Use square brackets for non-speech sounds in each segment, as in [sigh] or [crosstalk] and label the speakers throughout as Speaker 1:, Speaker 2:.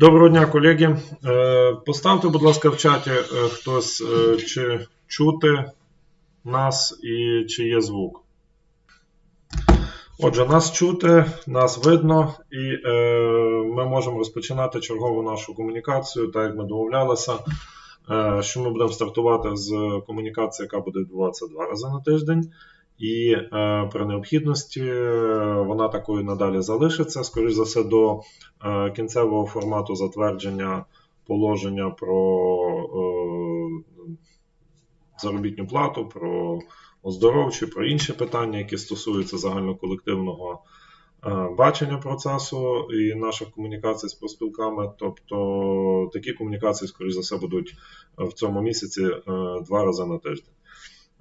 Speaker 1: Доброго дня, колеги. Е, Поставте, будь ласка, в чаті е, хтось, е, чи чути нас і чи є звук. Отже, нас чути, нас видно, і е, ми можемо розпочинати чергову нашу комунікацію, так як ми домовлялися, е, що ми будемо стартувати з комунікації, яка буде відбуватися два рази на тиждень. І е, при необхідності е, вона такою надалі залишиться. Скоріше за все, до е, кінцевого формату затвердження положення про е, заробітну плату, про оздоровчі, про інші питання, які стосуються загальноколективного е, бачення процесу і наших комунікацій з профспілками. Тобто такі комунікації, скоріш за все, будуть в цьому місяці е, два рази на тиждень.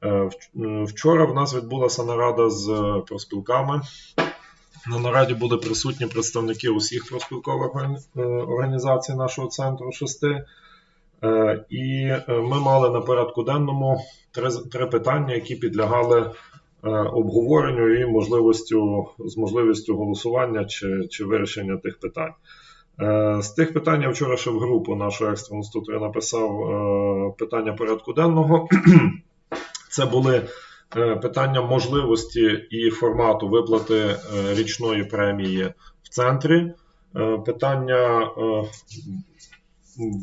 Speaker 1: Е, м, Вчора в нас відбулася нарада з е, профспілками. На нараді були присутні представники усіх профспілкових е, організацій нашого центру шести. Е, І е, ми мали на порядку денному три, питання, які підлягали е, обговоренню і можливістю, з можливістю голосування чи, чи вирішення тих питань. Е, З тих питань я вчора ще в групу нашу екстрену стутру я написав е, питання порядку денного. Це були е, питання можливості і формату виплати е, річної премії в центрі, е, питання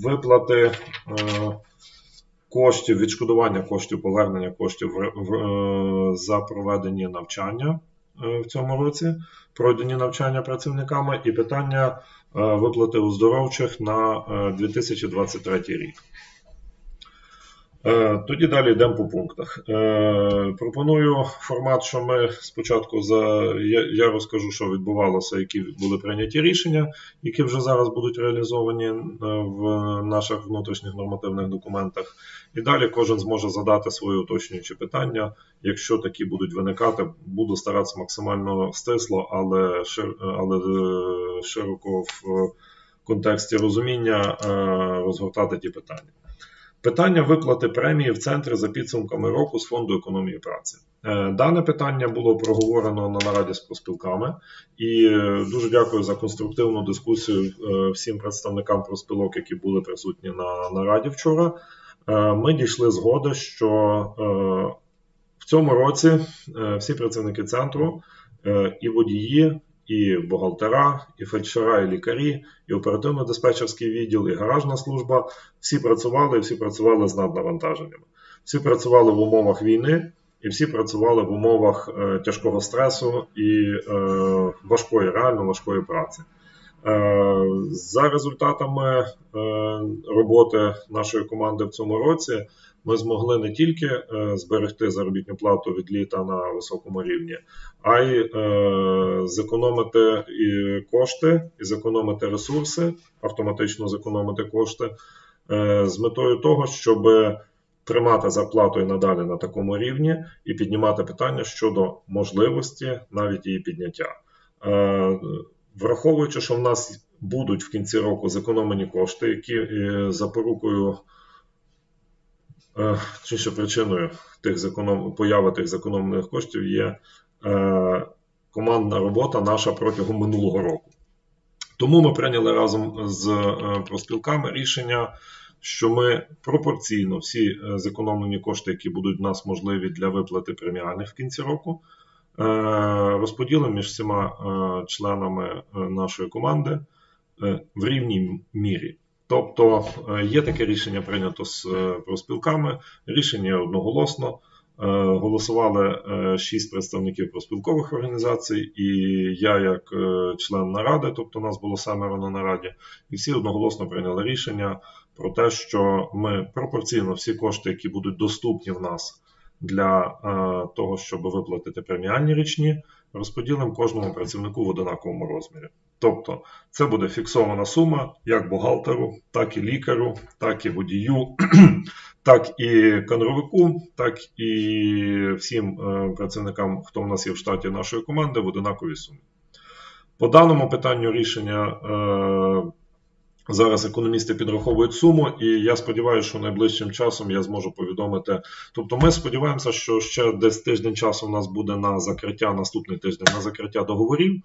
Speaker 1: виплати коштів, відшкодування коштів, повернення коштів за проведені навчання в цьому році, пройдені навчання працівниками, і питання виплати оздоровчих на е, 2023 рік. Е, Тоді далі йдемо по пунктах. Е, Пропоную формат, що ми спочатку за я, розкажу, що відбувалося, які були прийняті рішення, які вже зараз будуть реалізовані е, в наших внутрішніх нормативних документах. І далі кожен зможе задати свої уточнюючі питання. Якщо такі будуть виникати, буду старатися максимально стисло, але але широко в контексті розуміння розгортати ті питання. Питання виплати премії в центрі за підсумками року з фонду економії праці. Е, Дане питання було проговорено на нараді з проспілками, і е, дуже дякую за конструктивну дискусію е, всім представникам проспілок, які були присутні на нараді вчора. Ми дійшли згоди, що в цьому році всі працівники центру і водії, і бухгалтера, і фельдшера, і лікарі, і оперативно-диспетчерський відділ, і гаражна служба всі працювали, і всі працювали з наднавантаженнями. Всі працювали в умовах війни, і всі працювали в умовах е, тяжкого стресу і е, важкої, реально важкої праці. Е, за результатами е, роботи нашої команди в цьому році ми змогли не тільки е, зберегти заробітну плату від літа на високому рівні, а й е, зекономити і кошти, і зекономити ресурси, автоматично зекономити кошти е, з метою того, щоб тримати зарплату і надалі на такому рівні і піднімати питання щодо можливості навіть її підняття. Враховуючи, що в нас будуть в кінці року зекономлені кошти, які запорукою чи ще причиною тих зеконом... появи тих зекономлених коштів є е, командна робота наша протягом минулого року. Тому ми прийняли разом з е, профспілками рішення, що ми пропорційно всі е, зекономлені кошти, які будуть в нас можливі для виплати преміальних в кінці року, е, розподілимо між всіма е, членами е, нашої команди е, в рівній мірі. Тобто е, є таке рішення прийнято з е, профспілками, рішення одноголосно. Е, Голосували шість представників профспілкових організацій, і я, як член наради, тобто нас було семеро на нараді, і всі одноголосно прийняли рішення про те, що ми пропорційно всі кошти, які будуть доступні в нас для того, щоб виплатити преміальні річні, розподілимо кожному працівнику в одинаковому розмірі. Тобто це буде фіксована сума як бухгалтеру, так і лікарю, так і водію, [clears throat] так і кадровику, так і всім е, працівникам, хто в нас є в штаті нашої команди, в одинаковій сумі. По даному питанню рішення е, зараз економісти підраховують суму, і я сподіваюся, що найближчим часом я зможу повідомити. Тобто, ми сподіваємося, що ще десь тиждень часу у нас буде на закриття наступний тиждень на закриття договорів.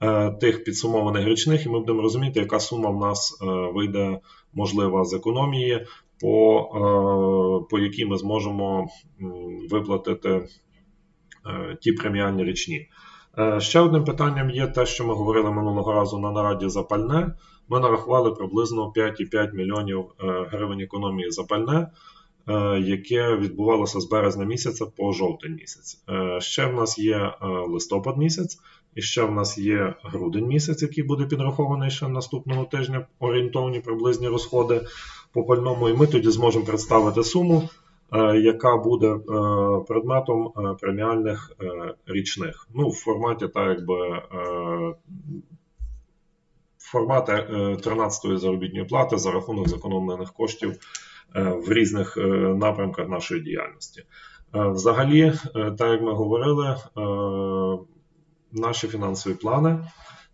Speaker 1: Е, тих підсумованих річних, і ми будемо розуміти, яка сума в нас е, вийде можлива з економії, по, е, по якій ми зможемо виплатити ті преміальні річні. Ще одним питанням є те, що ми говорили минулого разу на нараді за пальне. Ми нарахували приблизно 5,5 мільйонів гривень економії за пальне, яке відбувалося з березня місяця по жовтень місяць. Ще в нас є листопад місяць, і ще в нас є грудень місяць, який буде підрахований ще наступного тижня, орієнтовні приблизні розходи по пальному. І ми тоді зможемо представити суму, е, яка буде е, предметом е, преміальних річних. Ну, в форматі так, якби. Формати 13-ї заробітної плати за рахунок зекономлених коштів в різних напрямках нашої діяльності. Взагалі, так як ми говорили, наші фінансові плани,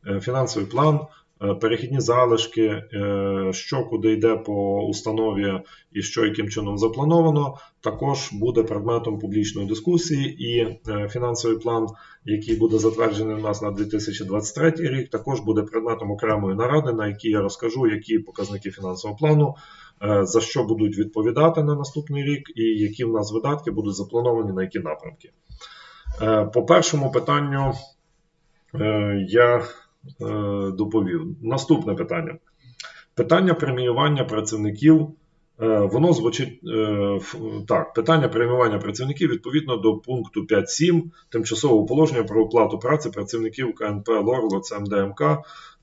Speaker 1: е, фінансовий план, е, перехідні залишки, е, що куди йде по установі і що яким чином заплановано, також буде предметом публічної дискусії, і фінансовий план, який буде затверджений у нас на 2023 рік, також буде предметом окремої наради, на якій я розкажу, які показники фінансового плану, за що будуть відповідати на наступний рік, і які в нас видатки будуть заплановані на які напрямки. По першому питанню я е, доповів. Наступне питання. Питання преміювання працівників. е, Воно звучить е, так: питання преміювання працівників відповідно до пункту 5.7 тимчасового положення про оплату праці працівників КНП ЛОР ЦМДМК,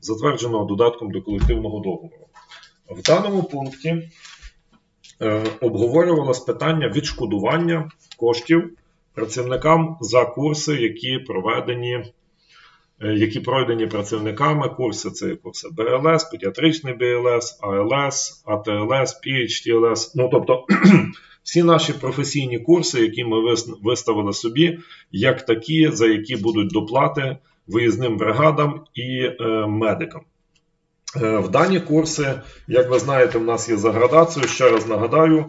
Speaker 1: затвердженого додатком до колективного договору. В даному пункті е, обговорювалось питання відшкодування коштів працівникам за курси, які проведені, е, які пройдені працівниками. Курси це курси БЛС, педіатричний БЛС, АЛС, АТЛС, PHTLS. Ну тобто [clears throat] всі наші професійні курси, які ми виставили собі, як такі, за які будуть доплати виїзним бригадам і е, медикам. Е, В дані курси, як ви знаєте, в нас є за градацією. Ще раз нагадаю,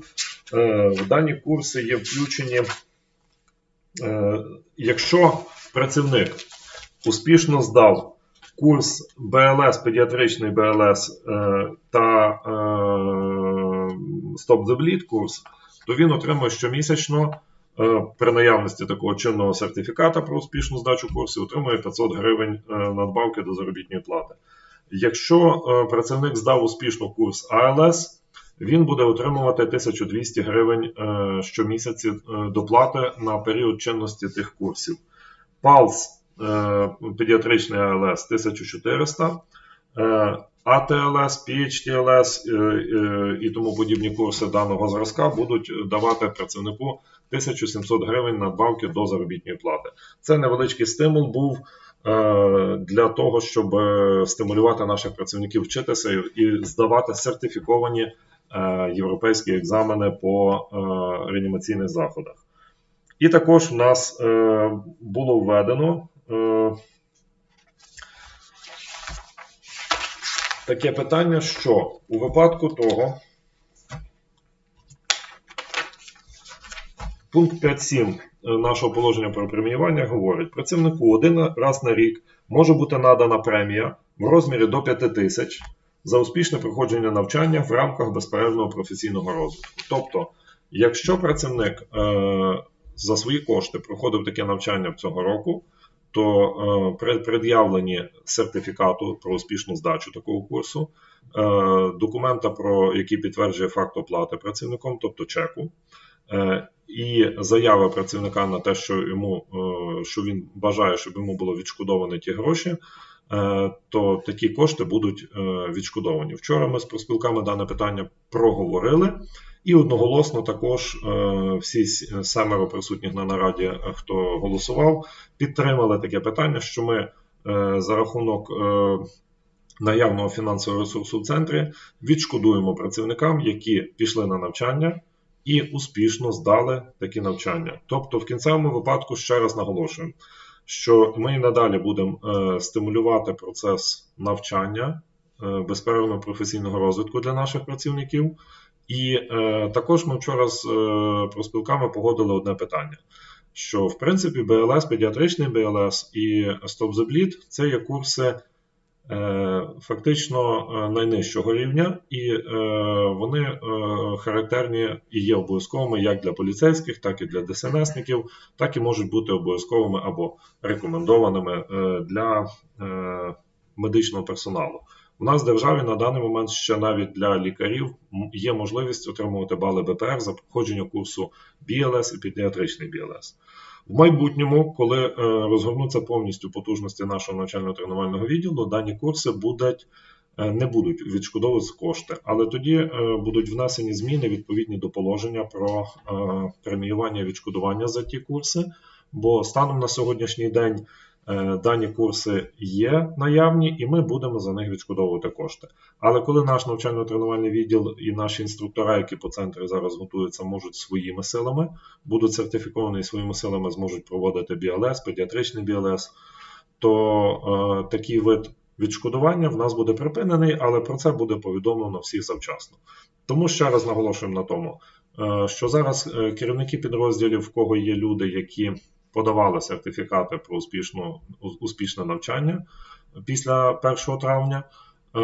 Speaker 1: е, в дані курси є включені, е, якщо працівник успішно здав курс БЛС, педіатричний БЛС е, та е, Stop the Bleed курс, то він отримує щомісячно е, при наявності такого чинного сертифіката про успішну здачу курсів, отримує 500 гривень надбавки до заробітної плати. Якщо працівник здав успішно курс АЛС, він буде отримувати 1200 гривень щомісяці доплати на період чинності тих курсів. ПАЛС педіатричний АЛС 1400, е, АТЛС, PHTLS е, е, і тому подібні курси даного зразка будуть давати працівнику 1700 гривень надбавки до заробітної плати. Це невеличкий стимул був е, для того, щоб е, стимулювати наших працівників вчитися і- здавати сертифіковані е, європейські екзамени по е, реанімаційних заходах. І також в нас е, було введено е, таке питання, що у випадку того, пункт 5.7 нашого положення про преміювання говорить, працівнику один раз на рік може бути надана премія в розмірі до 5 тисяч за успішне проходження навчання в рамках безперервного професійного розвитку. Тобто, якщо працівник е, за свої кошти проходив таке навчання цього року, то е, при пред'явленні сертифікату про успішну здачу такого курсу, е, документа, про який підтверджує факт оплати працівником, тобто чеку, е, і заява працівника на те, що йому е, що він бажає, щоб йому було відшкодовані ті гроші. е, То такі кошти будуть е, відшкодовані. Вчора ми з профспілками дане питання проговорили, і одноголосно також е, всі семеро присутніх на нараді, е, хто голосував, підтримали таке питання, що ми е, за рахунок е, наявного фінансового ресурсу в центрі відшкодуємо працівникам, які пішли на навчання і успішно здали такі навчання. Тобто, в кінцевому випадку ще раз наголошуємо, що ми надалі будемо е, стимулювати процес навчання е, безперервного професійного розвитку для наших працівників. І е, також ми вчора з е, профспілками погодили одне питання. що в принципі БЛС, педіатричний БЛС і Stop the це є курси е, фактично е, найнижчого рівня, і е, вони характерні і є обов'язковими як для поліцейських, так і для ДСНСників, так і можуть бути обов'язковими або рекомендованими для медичного персоналу. У нас в державі на даний момент ще навіть для лікарів є можливість отримувати бали БПР за проходження курсу BLS і педіатричний BLS. В майбутньому, коли е, розгорнуться повністю потужності нашого навчально-тренувального відділу, дані курси будуть, е, не будуть відшкодовуватися кошти, але тоді е, будуть внесені зміни відповідні до положення про преміювання і відшкодування за ті курси. Бо станом на сьогоднішній день дані курси є наявні, і ми будемо за них відшкодовувати кошти. Але коли наш навчально-тренувальний відділ і наші інструктора, які по центрі зараз готуються, можуть своїми силами, будуть сертифіковані і своїми силами зможуть проводити BLS, педіатричний BLS, то е, такий вид відшкодування в нас буде припинений, але про це буде повідомлено всіх завчасно. Тому ще раз наголошуємо на тому, е, що зараз е, керівники підрозділів, в кого є люди, які подавали сертифікати про успішну, успішне навчання після 1 травня. е,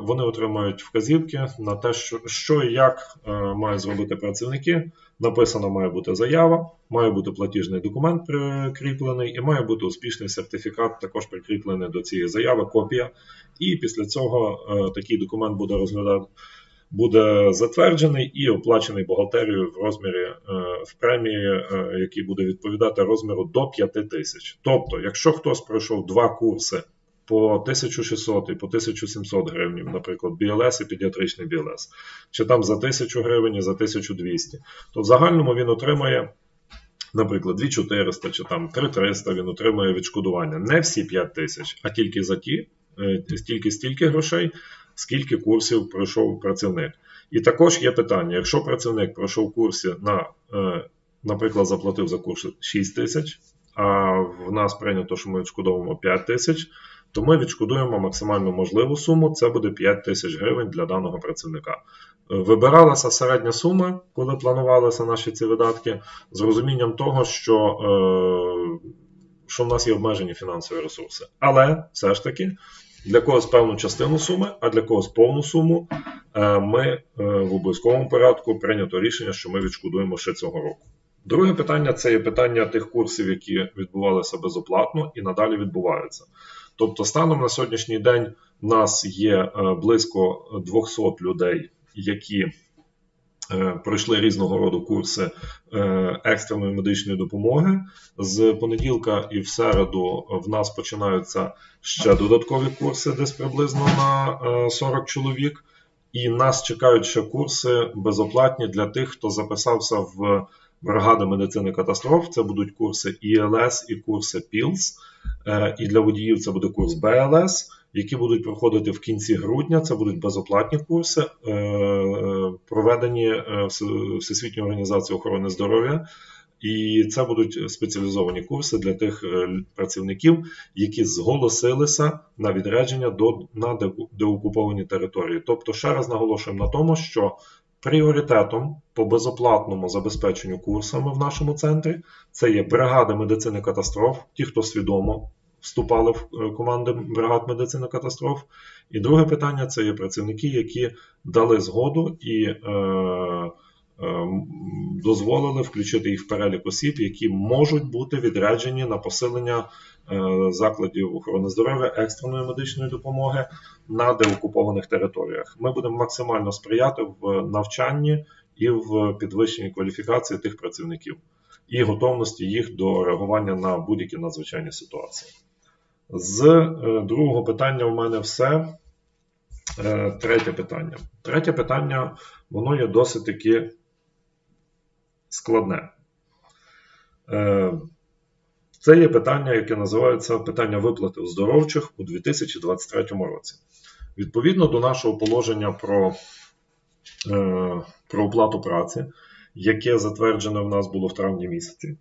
Speaker 1: Вони отримають вказівки на те, що, що і як е, мають зробити працівники. Написана має бути заява, має бути платіжний документ прикріплений, і має бути успішний сертифікат, також прикріплений до цієї заяви, копія. І після цього е, такий документ буде розглядати. Буде затверджений і оплачений бухгалтерією в розмірі е, в премії, е, який буде відповідати розміру до 5 тисяч. Тобто, якщо хтось пройшов два курси по 1600 і по 1700 гривень, наприклад, BLS і педіатричний BLS, чи там за 1000 гривень і за 1200, то в загальному він отримає, наприклад, 2400 чи там 3300 він отримує відшкодування. Не всі 5 тисяч, а тільки за ті, е, стільки стільки грошей, скільки курсів пройшов працівник. І також є питання: якщо працівник пройшов курси на, е, наприклад, заплатив за курс 6 тисяч, а в нас прийнято, що ми відшкодовуємо 5 тисяч, то ми відшкодуємо максимально можливу суму. Це буде 5 тисяч гривень для даного працівника. Е, Вибиралася середня сума, коли планувалися наші ці видатки, з розумінням того, що, е, що в нас є обмежені фінансові ресурси. Але все ж таки для когось певну частину суми, а для когось повну суму, е, ми е, в обов'язковому порядку прийнято рішення, що ми відшкодуємо ще цього року. Друге питання це є питання тих курсів, які відбувалися безоплатно і надалі відбуваються. Тобто, станом на сьогоднішній день в нас є е, близько 200 людей, які пройшли різного роду курси е, екстреної медичної допомоги. З понеділка і в середу в нас починаються ще додаткові курси, десь приблизно на е, 40 чоловік. І нас чекають ще курси безоплатні для тих, хто записався в бригади медицини катастроф. Це будуть курси ІЛС і курси ПІЛС. Е, І для водіїв це буде курс БЛС, які будуть проходити в кінці грудня. Це будуть безоплатні курси, е, проведені е, Вс- Всесвітньою організацією охорони здоров'я. І це будуть спеціалізовані курси для тих е, працівників, які зголосилися на відрядження до на деокуповані території. Тобто, ще раз наголошуємо на тому, що пріоритетом по безоплатному забезпеченню курсами в нашому центрі це є бригади медицини катастроф, ті, хто свідомо вступали в е, команди бригад медицини катастроф. І друге питання це є працівники, які дали згоду і е, е, дозволили включити їх в перелік осіб, які можуть бути відряджені на посилення е, закладів охорони здоров'я екстреної медичної допомоги на деокупованих територіях. Ми будемо максимально сприяти в навчанні і в підвищенні кваліфікації тих працівників і готовності їх до реагування на будь-які надзвичайні ситуації. З е, другого питання у мене все. Е, Третє питання. Третє питання, воно є досить таки складне. Е, Це є питання, яке називається питання виплати оздоровчих у 2023 році. Відповідно до нашого положення про, про оплату праці, яке затверджене в нас було в травні місяці,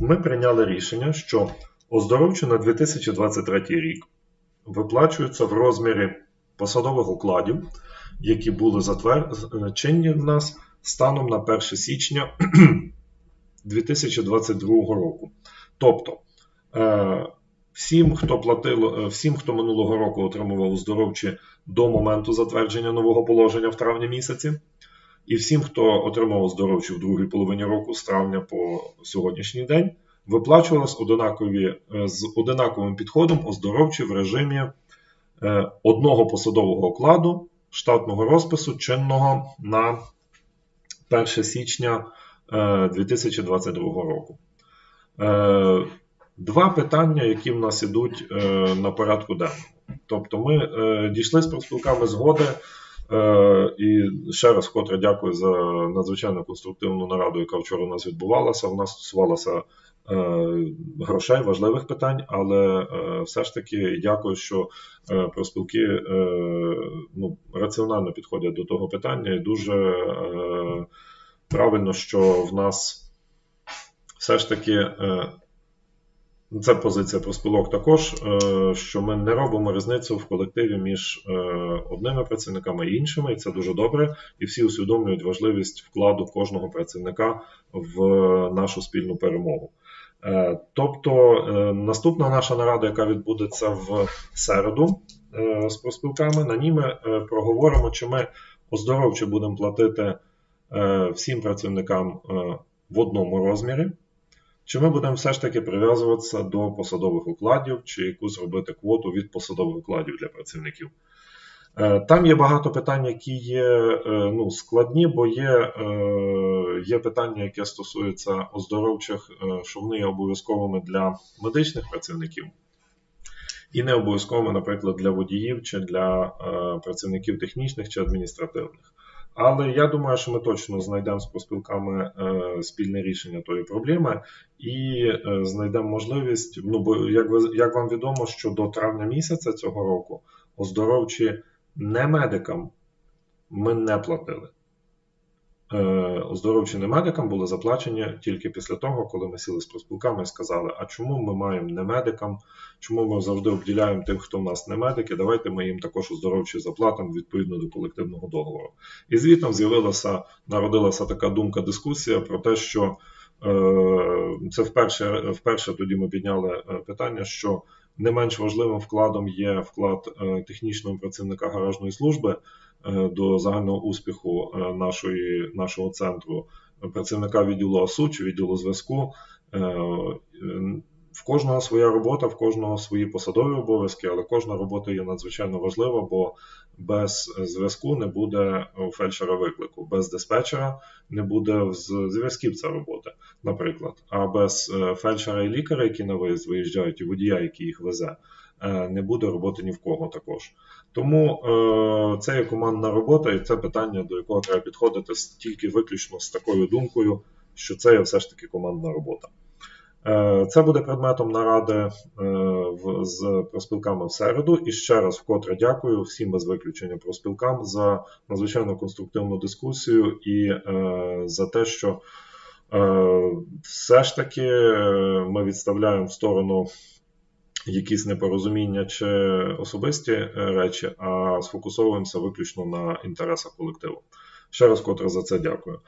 Speaker 1: ми прийняли рішення, що оздоровчі на 2023 рік виплачуються в розмірі посадових окладів, які були затвер... в нас станом на 1 січня [clears throat] 2022 року. Тобто, всім, хто платило, всім, хто минулого року отримував оздоровчі до моменту затвердження нового положення в травні місяці, і всім, хто отримав оздоровчі в другій половині року з травня по сьогоднішній день, виплачувалось одинакові, з одинаковим підходом оздоровчі в режимі одного посадового окладу штатного розпису чинного на 1 січня 2022 року. Два питання, які в нас ідуть на порядку денному. Тобто, ми дійшли з профспілками згоди. І ще раз вкотре дякую за надзвичайно конструктивну нараду, яка вчора у нас відбувалася. Вона стосувалася грошей, важливих питань, але все ж таки дякую, що профспілки ну, раціонально підходять до того питання, і дуже правильно, що в нас все ж таки. Це позиція профспілок також, що ми не робимо різницю в колективі між одними працівниками і іншими, і це дуже добре. І всі усвідомлюють важливість вкладу кожного працівника в нашу спільну перемогу. Тобто, наступна наша нарада, яка відбудеться в середу з профспілками, на ній ми проговоримо, чи ми оздоровче будемо платити всім працівникам в одному розмірі. Чи ми будемо все ж таки прив'язуватися до посадових укладів, чи якусь робити квоту від посадових укладів для працівників? Там є багато питань, які є ну, складні, бо є є питання, яке стосується оздоровчих, що вони є обов'язковими для медичних працівників, і не обов'язковими, наприклад, для водіїв чи для працівників технічних чи адміністративних. Але я думаю, що ми точно знайдемо з поспілками е, спільне рішення тої проблеми і е, знайдемо можливість. Ну бо як ви як вам відомо, що до травня місяця цього року оздоровчі не медикам ми не платили. Е, оздоровчі не медикам були заплачені тільки після того, коли ми сіли з проспілками і сказали, а чому ми маємо не медикам, чому ми завжди обділяємо тим, хто в нас не медики, давайте ми їм також оздоровчі заплатимо відповідно до колективного договору. І звітом з'явилася, народилася така думка, дискусія про те, що е, це вперше, вперше тоді ми підняли е, питання, що не менш важливим вкладом є вклад технічного працівника гаражної служби. Е, до загального успіху е, нашої, нашого центру працівника відділу АСУ чи відділу зв'язку. Е, в кожного своя робота, в кожного свої посадові обов'язки, але кожна робота є надзвичайно важлива, бо без зв'язку не буде у фельдшера виклику, без диспетчера не буде в зв'язківця роботи, наприклад. А без фельдшера і лікаря, які на виїзд виїжджають, і водія, який їх везе, не буде роботи ні в кого також. Тому е, це є командна робота, і це питання, до якого треба підходити тільки виключно з такою думкою, що це є все ж таки командна робота. Е, Це буде предметом наради е, з проспілками в середу. І ще раз вкотре дякую всім без виключення проспілкам за надзвичайно конструктивну дискусію і е, за те, що все ж таки ми відставляємо в сторону якісь непорозуміння чи особисті речі, а сфокусовуємося виключно на інтересах колективу. Ще раз котре за це дякую.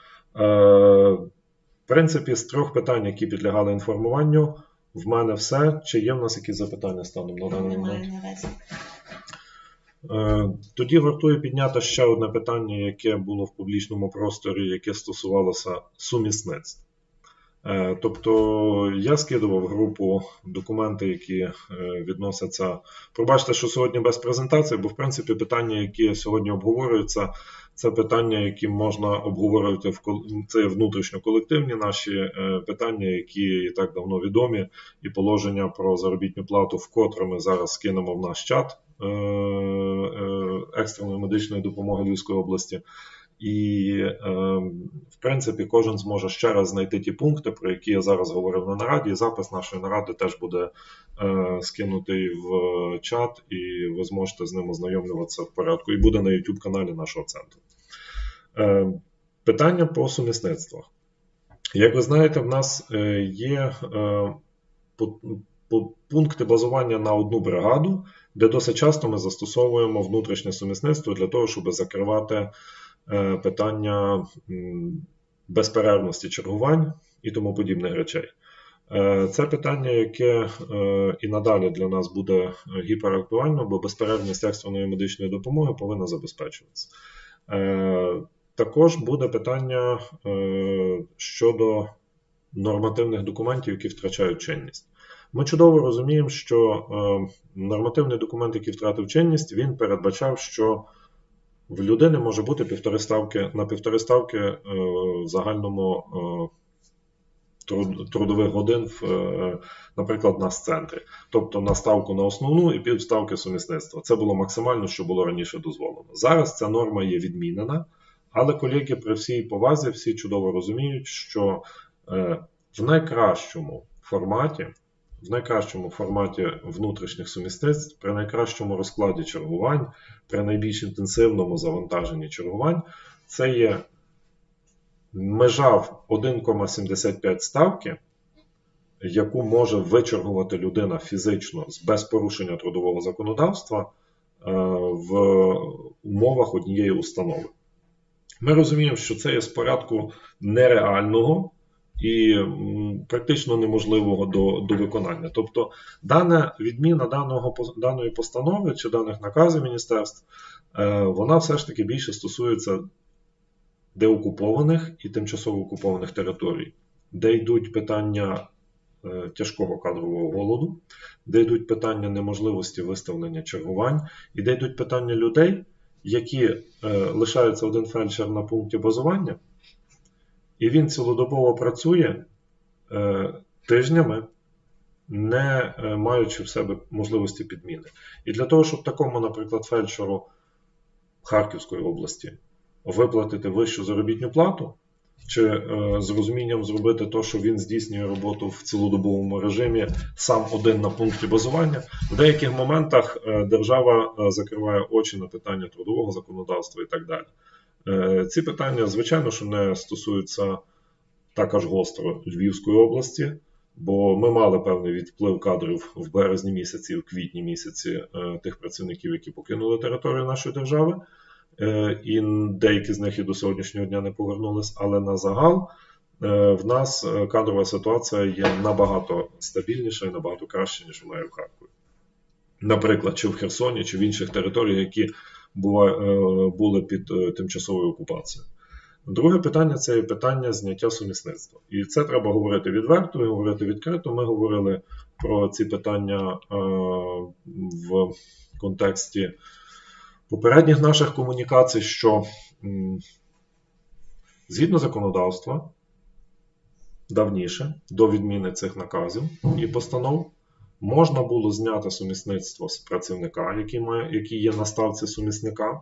Speaker 1: Принципі, з трьох питань, які підлягали інформуванню, в мене все. Чи є в нас якісь запитання станом на даний момент? Е, тоді вартує підняти ще одне питання, яке було в публічному просторі, яке стосувалося сумісництв. Е, тобто я скидував групу документи, які е, відносяться. Пробачте, що сьогодні без презентації, бо в принципі питання, які сьогодні обговорюються, це питання, які можна обговорювати в це внутрішньоколективні наші е, питання, які і так давно відомі, і положення про заробітну плату, вкотре ми зараз скинемо в наш чат екстреної медичної допомоги Львівської області. І, ем, в принципі, кожен зможе ще раз знайти ті пункти, про які я зараз говорив на нараді. Запис нашої наради теж буде е, скинутий в чат, і ви зможете з ним ознайомлюватися в порядку. І буде на YouTube каналі нашого центру. Ем, питання по сумісництвах. Як ви знаєте, в нас е, є е, пункти базування на одну бригаду, де досить часто ми застосовуємо внутрішнє сумісництво для того, щоб закривати. Е, питання безперервності чергувань і тому подібних речей. Е, Це питання, яке е, і надалі для нас буде гіперактуально, бо безперервність екстреної медичної допомоги повинна забезпечуватися. Також буде питання щодо нормативних документів, які втрачають чинність. Ми чудово розуміємо, що нормативний документ, який втратив чинність, він передбачав, що в людини може бути півтори ставки на півтори ставки е, в загальному е, трудових годин, в, е, наприклад, на центрі. Тобто на ставку на основну і півставки сумісництва. Це було максимально, що було раніше дозволено. Зараз ця норма є відмінена, але колеги при всій повазі всі чудово розуміють, що в найкращому форматі. В найкращому форматі внутрішніх сумісництв, при найкращому розкладі чергувань, при найбільш інтенсивному завантаженні чергувань, це є межа в 1,75 ставки, яку може вичергувати людина фізично без порушення трудового законодавства е, в умовах однієї установи. Ми розуміємо, що це є з порядку нереального і практично неможливого до, до виконання. Тобто, дана відміна даного, даної постанови чи даних наказів міністерств, е, вона все ж таки більше стосується деокупованих і тимчасово окупованих територій, де йдуть питання е, тяжкого кадрового голоду, де йдуть питання неможливості виставлення чергувань, і де йдуть питання людей, які е, лишаються один фельдшер на пункті базування, і він цілодобово працює е, тижнями, не е, маючи в себе можливості підміни. І для того, щоб такому, наприклад, фельдшеру Харківської області виплатити вищу заробітну плату, чи е, з розумінням зробити те, що він здійснює роботу в цілодобовому режимі сам один на пункті базування. В деяких моментах е, держава е, закриває очі на питання трудового законодавства і так далі. Е, ці питання, звичайно, що не стосуються так аж гостро Львівської області, бо ми мали певний відплив кадрів в березні місяці, в квітні місяці е, тих працівників, які покинули територію нашої держави. Е, і деякі з них і до сьогоднішнього дня не повернулись. Але на загал в нас кадрова ситуація є набагато стабільніша і набагато краще, ніж вона є в Харкові. Наприклад, чи в Херсоні, чи в інших територіях, які були під е, тимчасовою окупацією. Друге питання це питання зняття сумісництва. І це треба говорити відверто і говорити відкрито. Ми говорили про ці питання е, в контексті попередніх наших комунікацій, що згідно законодавства, давніше, до відміни цих наказів і постанов, можна було зняти сумісництво з працівника, який, має, який є на ставці сумісника,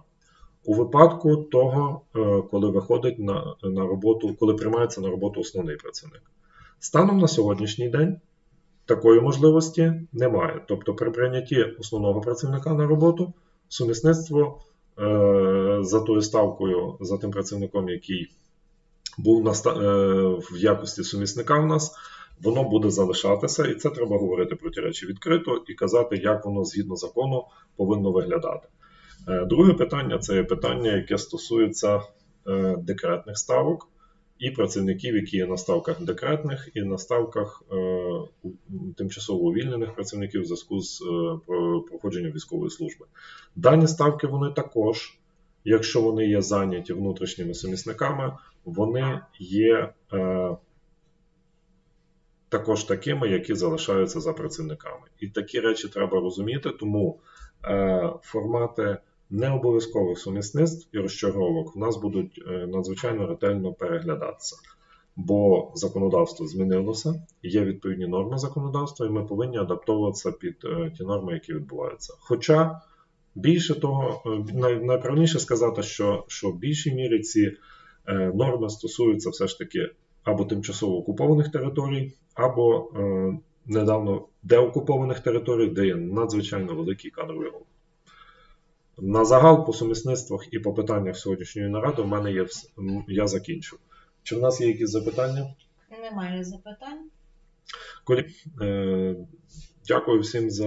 Speaker 1: у випадку того, е, коли виходить на, на роботу, коли приймається на роботу основний працівник. Станом на сьогоднішній день такої можливості немає. Тобто, при прийнятті основного працівника на роботу сумісництво е, за тою ставкою, за тим працівником, який був на, е, в якості сумісника в нас, воно буде залишатися, і це треба говорити про ті речі відкрито і казати, як воно згідно закону повинно виглядати. Е, Друге питання це питання, яке стосується е, декретних ставок і працівників, які є на ставках декретних і на ставках е, тимчасово увільнених працівників в зв'язку з проходженням військової служби. Дані ставки вони також, якщо вони є зайняті внутрішніми сумісниками, вони є е, також такими, які залишаються за працівниками. І такі речі треба розуміти, тому е, формати необов'язкових сумісництв і розчаровок в нас будуть е, надзвичайно ретельно переглядатися. Бо законодавство змінилося, є відповідні норми законодавства, і ми повинні адаптовуватися під е, ті норми, які відбуваються. Хоча більше того, е, най- сказати, що, що в більшій мірі ці норми стосуються все ж таки або тимчасово окупованих територій, або е, недавно деокупованих територій, де є надзвичайно великий кадровий голод. На загал по сумісництвах і по питаннях сьогоднішньої наради в мене є вс- я закінчив. Чи в нас є якісь запитання?
Speaker 2: Немає запитань.
Speaker 1: Колі... Е, Дякую всім за,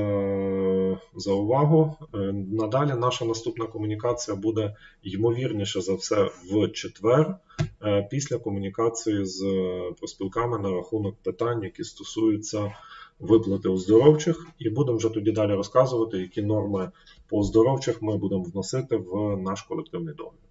Speaker 1: за увагу. Е, Надалі наша наступна комунікація буде ймовірніше за все в четвер після комунікації з проспілками профспілками на рахунок питань, які стосуються виплати оздоровчих, і будемо вже тоді далі розказувати, які норми по оздоровчих ми будемо вносити в наш колективний договір.